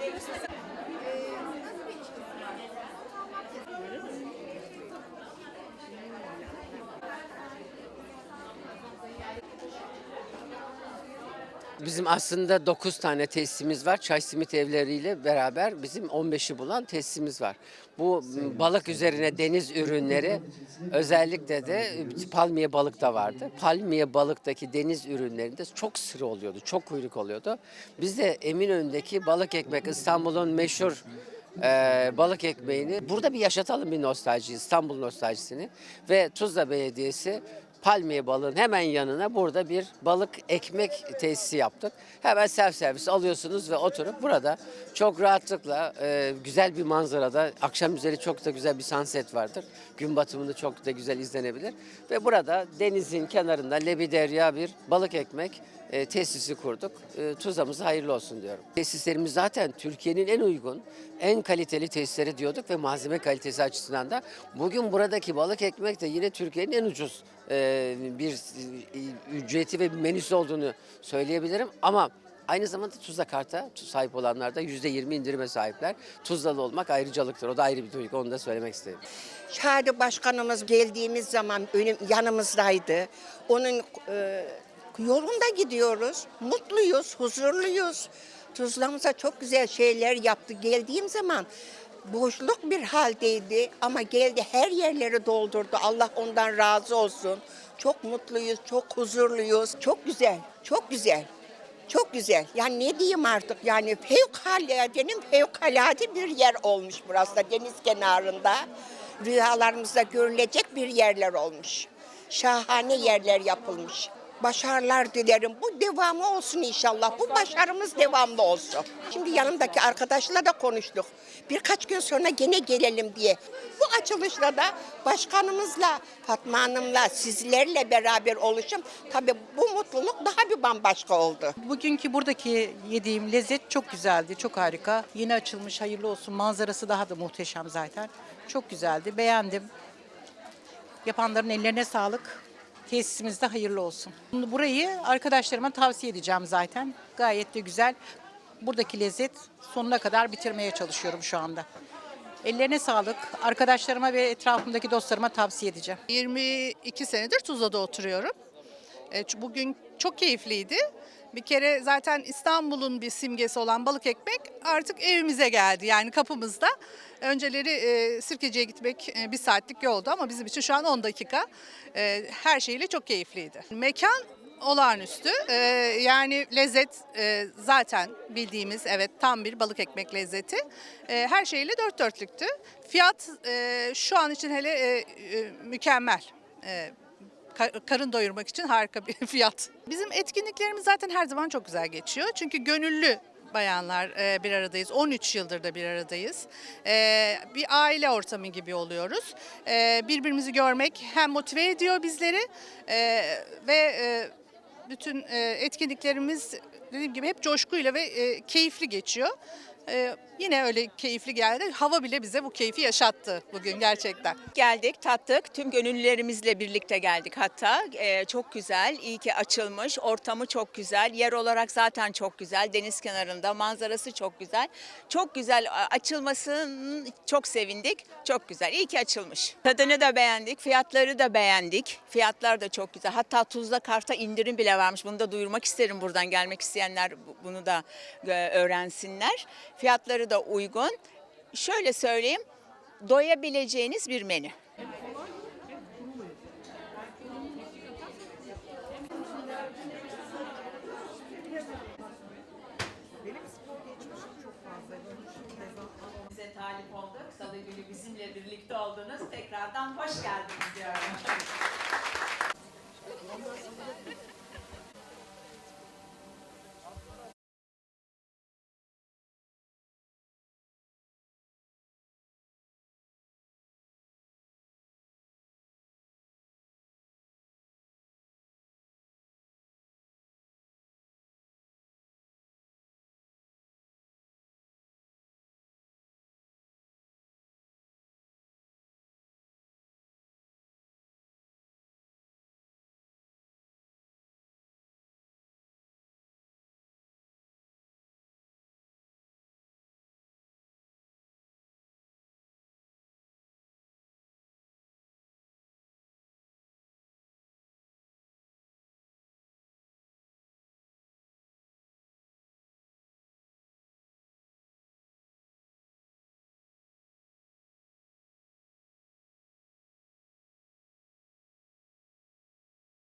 Thank you. Bizim aslında 9 tane tesisimiz var. Çay simit evleriyle beraber bizim 15'i bulan tesisimiz var. Bu balık üzerine deniz ürünleri özellikle de e, palmiye balık da vardı. Palmiye balıktaki deniz ürünlerinde çok sıra oluyordu. Çok kuyruk oluyordu. Biz de Eminönü'ndeki balık ekmek İstanbul'un meşhur e, balık ekmeğini burada bir yaşatalım bir nostalji, İstanbul nostaljisini ve Tuzla Belediyesi palmiye balığın hemen yanına burada bir balık ekmek tesisi yaptık. Hemen self servis alıyorsunuz ve oturup burada çok rahatlıkla e, güzel bir manzarada akşam üzeri çok da güzel bir sunset vardır. Gün batımında çok da güzel izlenebilir. Ve burada denizin kenarında lebiderya bir balık ekmek e, tesisi kurduk. E, hayırlı olsun diyorum. Tesislerimiz zaten Türkiye'nin en uygun, en kaliteli tesisleri diyorduk ve malzeme kalitesi açısından da bugün buradaki balık ekmek de yine Türkiye'nin en ucuz e, bir e, ücreti ve menüsü olduğunu söyleyebilirim. Ama aynı zamanda Tuzla Kart'a sahip olanlar da %20 indirime sahipler. Tuzlalı olmak ayrıcalıktır. O da ayrı bir duygu. Onu da söylemek istedim. Şadi Başkanımız geldiğimiz zaman önüm, yanımızdaydı. Onun e, yolunda gidiyoruz. Mutluyuz, huzurluyuz. Tuzlamıza çok güzel şeyler yaptı. Geldiğim zaman boşluk bir haldeydi ama geldi her yerleri doldurdu. Allah ondan razı olsun. Çok mutluyuz, çok huzurluyuz. Çok güzel, çok güzel. Çok güzel. Yani ne diyeyim artık yani fevkaladenin fevkalade bir yer olmuş burası da deniz kenarında. Rüyalarımızda görülecek bir yerler olmuş. Şahane yerler yapılmış. Başarılar dilerim. Bu devamı olsun inşallah. Bu başarımız devamlı olsun. Şimdi yanımdaki arkadaşla da konuştuk. Birkaç gün sonra gene gelelim diye. Bu açılışla da başkanımızla, Fatma Hanım'la, sizlerle beraber oluşum. Tabii bu mutluluk daha bir bambaşka oldu. Bugünkü buradaki yediğim lezzet çok güzeldi, çok harika. Yeni açılmış, hayırlı olsun. Manzarası daha da muhteşem zaten. Çok güzeldi, beğendim. Yapanların ellerine sağlık. Tesisimizde hayırlı olsun. Burayı arkadaşlarıma tavsiye edeceğim zaten. Gayet de güzel. Buradaki lezzet sonuna kadar bitirmeye çalışıyorum şu anda. Ellerine sağlık. Arkadaşlarıma ve etrafımdaki dostlarıma tavsiye edeceğim. 22 senedir Tuzla'da oturuyorum. E, Bugün çok keyifliydi. Bir kere zaten İstanbul'un bir simgesi olan balık ekmek artık evimize geldi. Yani kapımızda. Önceleri e, Sirkeci'ye gitmek e, bir saatlik yoldu ama bizim için şu an 10 dakika. E, her şeyle çok keyifliydi. Mekan olağanüstü. E, yani lezzet e, zaten bildiğimiz evet tam bir balık ekmek lezzeti. E, her şeyle dört dörtlüktü. Fiyat e, şu an için hele e, e, mükemmel. E, karın doyurmak için harika bir fiyat. Bizim etkinliklerimiz zaten her zaman çok güzel geçiyor. Çünkü gönüllü bayanlar e, bir aradayız. 13 yıldır da bir aradayız. E, bir aile ortamı gibi oluyoruz. E, birbirimizi görmek hem motive ediyor bizleri ve bütün etkinliklerimiz dediğim gibi hep coşkuyla ve keyifli geçiyor. E, yine öyle keyifli geldi. Hava bile bize bu keyfi yaşattı bugün gerçekten. Geldik, tattık. Tüm gönüllülerimizle birlikte geldik hatta. Ee, çok güzel, iyi ki açılmış. Ortamı çok güzel. Yer olarak zaten çok güzel. Deniz kenarında, manzarası çok güzel. Çok güzel a- açılmasını çok sevindik. Çok güzel, iyi ki açılmış. Tadını da beğendik, fiyatları da beğendik. Fiyatlar da çok güzel. Hatta Tuzla Kart'a indirim bile varmış. Bunu da duyurmak isterim buradan gelmek isteyenler bu- bunu da e, öğrensinler. Fiyatları da uygun. Şöyle söyleyeyim, doyabileceğiniz bir menü. Bize talip olduk. Salı günü bizimle birlikte oldunuz. Tekrardan hoş geldiniz diyorum.